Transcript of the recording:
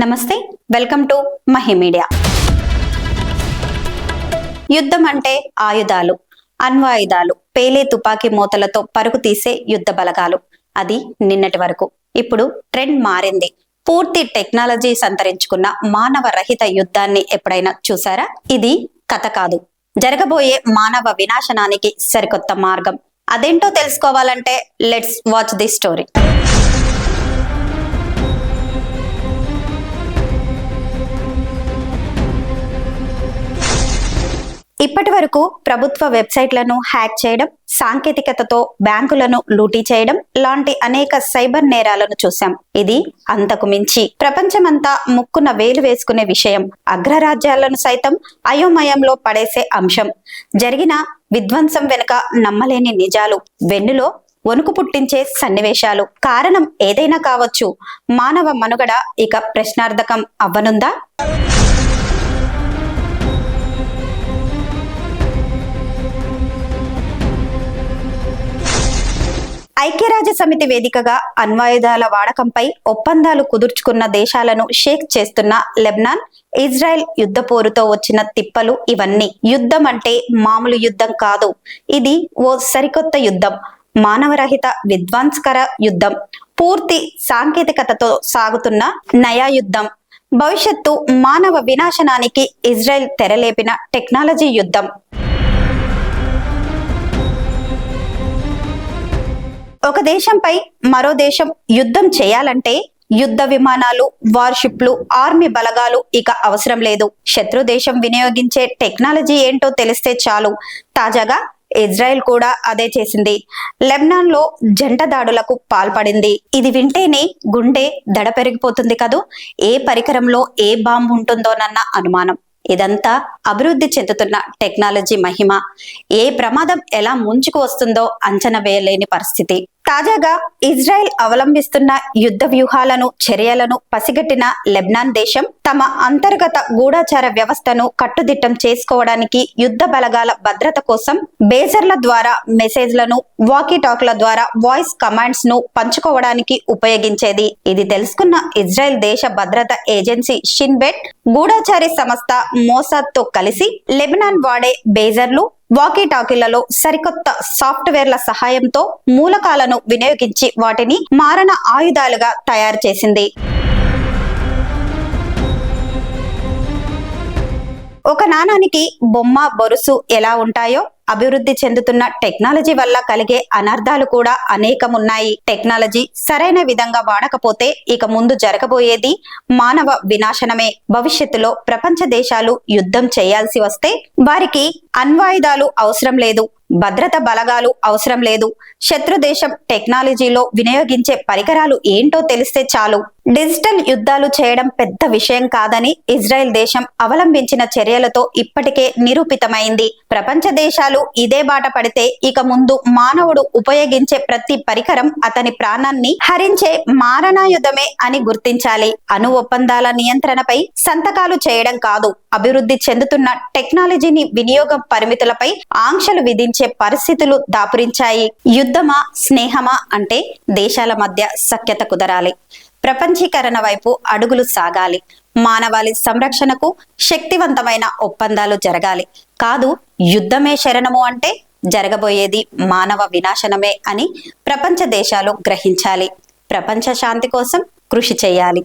నమస్తే welcome to Mahi media. యుద్ధం అంటే ఆయుధాలు అణ్వాయుధాలు పేలే తుపాకీ మూతలతో పరుగు తీసే యుద్ధ బలగాలు. అది నిన్నటి వరకు. ఇప్పుడు ట్రెండ్ మారింది. పూర్తి టెక్నాలజీ సంతరించుకున్న మానవ రహిత యుద్ధాన్ని ఎప్పుడైనా చూసారా? ఇది కథ కాదు. జరగబోయే మానవ వినాశనానికి సరికొత్త మార్గం. అదేంటో తెలుసుకోవాలంటే లెట్స్ వాచ్ ది స్టోరీ ఇప్పటి వరకు ప్రభుత్వ వెబ్సైట్లను హ్యాక్ చేయడం సాంకేతికతతో బ్యాంకులను లూటీ చేయడం లాంటి అనేక సైబర్ నేరాలను చూశాం. ఇది అంతకు మించి ప్రపంచమంతా ముక్కున వేలు వేసుకునే విషయం. అగ్రరాజ్యాలను సైతం అయోమయంలో పడేసే అంశం. జరిగిన విధ్వంసం వెనుక నమ్మలేని నిజాలు వెన్నులో వణుకు పుట్టించే సన్నివేశాలు. కారణం ఏదైనా కావచ్చు. మానవ మనుగడ ఇక ప్రశ్నార్థకం అవ్వనుందా? ఐక్యరాజ్య సమితి వేదికగా అణ్వాయుధాల వాడకంపై ఒప్పందాలు కుదుర్చుకున్న దేశాలను షేక్ చేస్తున్న లెబ్నాన్ ఇజ్రాయెల్ యుద్ధ పోరుతో వచ్చిన తిప్పలు ఇవన్నీ యుద్ధం అంటే మామూలు యుద్ధం కాదు. ఇది ఓ సరికొత్త యుద్ధం. మానవరహిత విధ్వంసకర యుద్ధం. పూర్తి సాంకేతికతతో సాగుతున్న నయా యుద్ధం భవిష్యత్తు మానవ వినాశనానికి ఇజ్రాయెల్ తెరలేపిన టెక్నాలజీ యుద్ధం. ఒక దేశంపై మరో దేశం యుద్ధం చేయాలంటే యుద్ధ విమానాలు వార్షిప్లు ఆర్మీ బలగాలు ఇక అవసరం లేదు. శత్రు దేశం వినియోగించే టెక్నాలజీ ఏంటో తెలిస్తే చాలు. తాజాగా ఇజ్రాయెల్ కూడా అదే చేసింది. లెబ్నాన్లో జంట దాడులకు పాల్పడింది. ఇది వింటేనే గుండె దడ పెరిగిపోతుంది కదూ? ఏ పరికరంలో ఏ బాంబు ఉంటుందోనన్న అనుమానం. ఇదంతా అభివృద్ధి చెందుతున్న టెక్నాలజీ మహిమ. ఏ ప్రమాదం ఎలా ముంచుకు వస్తుందో అంచనా వేయలేని పరిస్థితి. తాజాగా ఇజ్రాయెల్ అవలంబిస్తున్న యుద్ధ వ్యూహాలను చర్యలను పసిగట్టిన లెబ్నాన్ దేశం తమ అంతర్గత గూఢాచార వ్యవస్థను కట్టుదిట్టం చేసుకోవడానికి యుద్ధ బలగాల భద్రత కోసం బేజర్ల ద్వారా మెసేజ్లను వాకీ టాక్ల ద్వారా వాయిస్ కమాండ్స్ను పంచుకోవడానికి ఉపయోగించేది. ఇది తెలుసుకున్న ఇజ్రాయెల్ దేశ భద్రత ఏజెన్సీ షిన్బెట్ గూఢాచారి సంస్థ మోసాద్తో కలిసి లెబనాన్ వాడే బేజర్లు వాకీ టాకీలలో సరికొత్త సాఫ్ట్వేర్ల సహాయంతో మూలకాలను వినియోగించి వాటిని మారణ ఆయుధాలుగా తయారు చేసింది. ఒక నాణానికి బొమ్మ బొరుసు ఎలా ఉంటాయో అభివృద్ధి చెందుతున్న టెక్నాలజీ వల్ల కలిగే అనర్థాలు కూడా అనేకమున్నాయి. టెక్నాలజీ సరైన విధంగా వాడకపోతే ఇక ముందు జరగబోయేది మానవ వినాశనమే. భవిష్యత్తులో ప్రపంచ దేశాలు యుద్ధం చేయాల్సి వస్తే వారికి అణ్వాయుధాలు అవసరం లేదు భద్రత బలగాలు అవసరం లేదు. శత్రు దేశం టెక్నాలజీలో వినియోగించే పరికరాలు ఏంటో తెలిస్తే చాలు. డిజిటల్ యుద్ధాలు చేయడం పెద్ద విషయం కాదని ఇజ్రాయెల్ దేశం అవలంబించిన చర్యలతో ఇప్పటికే నిరూపితమైంది. ప్రపంచ దేశాలు ఇదే బాట పడితే ఇక ముందు మానవుడు ఉపయోగించే ప్రతి పరికరం అతని ప్రాణాన్ని హరించే మారణాయుధమే అని గుర్తించాలి. అణు ఒప్పందాల నియంత్రణపై సంతకాలు చేయడం కాదు. అభివృద్ధి చెందుతున్న టెక్నాలజీని వినియోగం పరిమితులపై ఆంక్షలు విధించే పరిస్థితులు దాపురించాయి. యుద్ధమా స్నేహమా అంటే దేశాల మధ్య సఖ్యత కుదరాలి. ప్రపంచీకరణ వైపు అడుగులు సాగాలి. మానవాళి సంరక్షణకు శక్తివంతమైన ఒప్పందాలు జరగాలి. కాదు యుద్ధమే శరణము అంటే జరగబోయేది మానవ వినాశనమే అని ప్రపంచ దేశాలు గ్రహించాలి. ప్రపంచ శాంతి కోసం కృషి చేయాలి.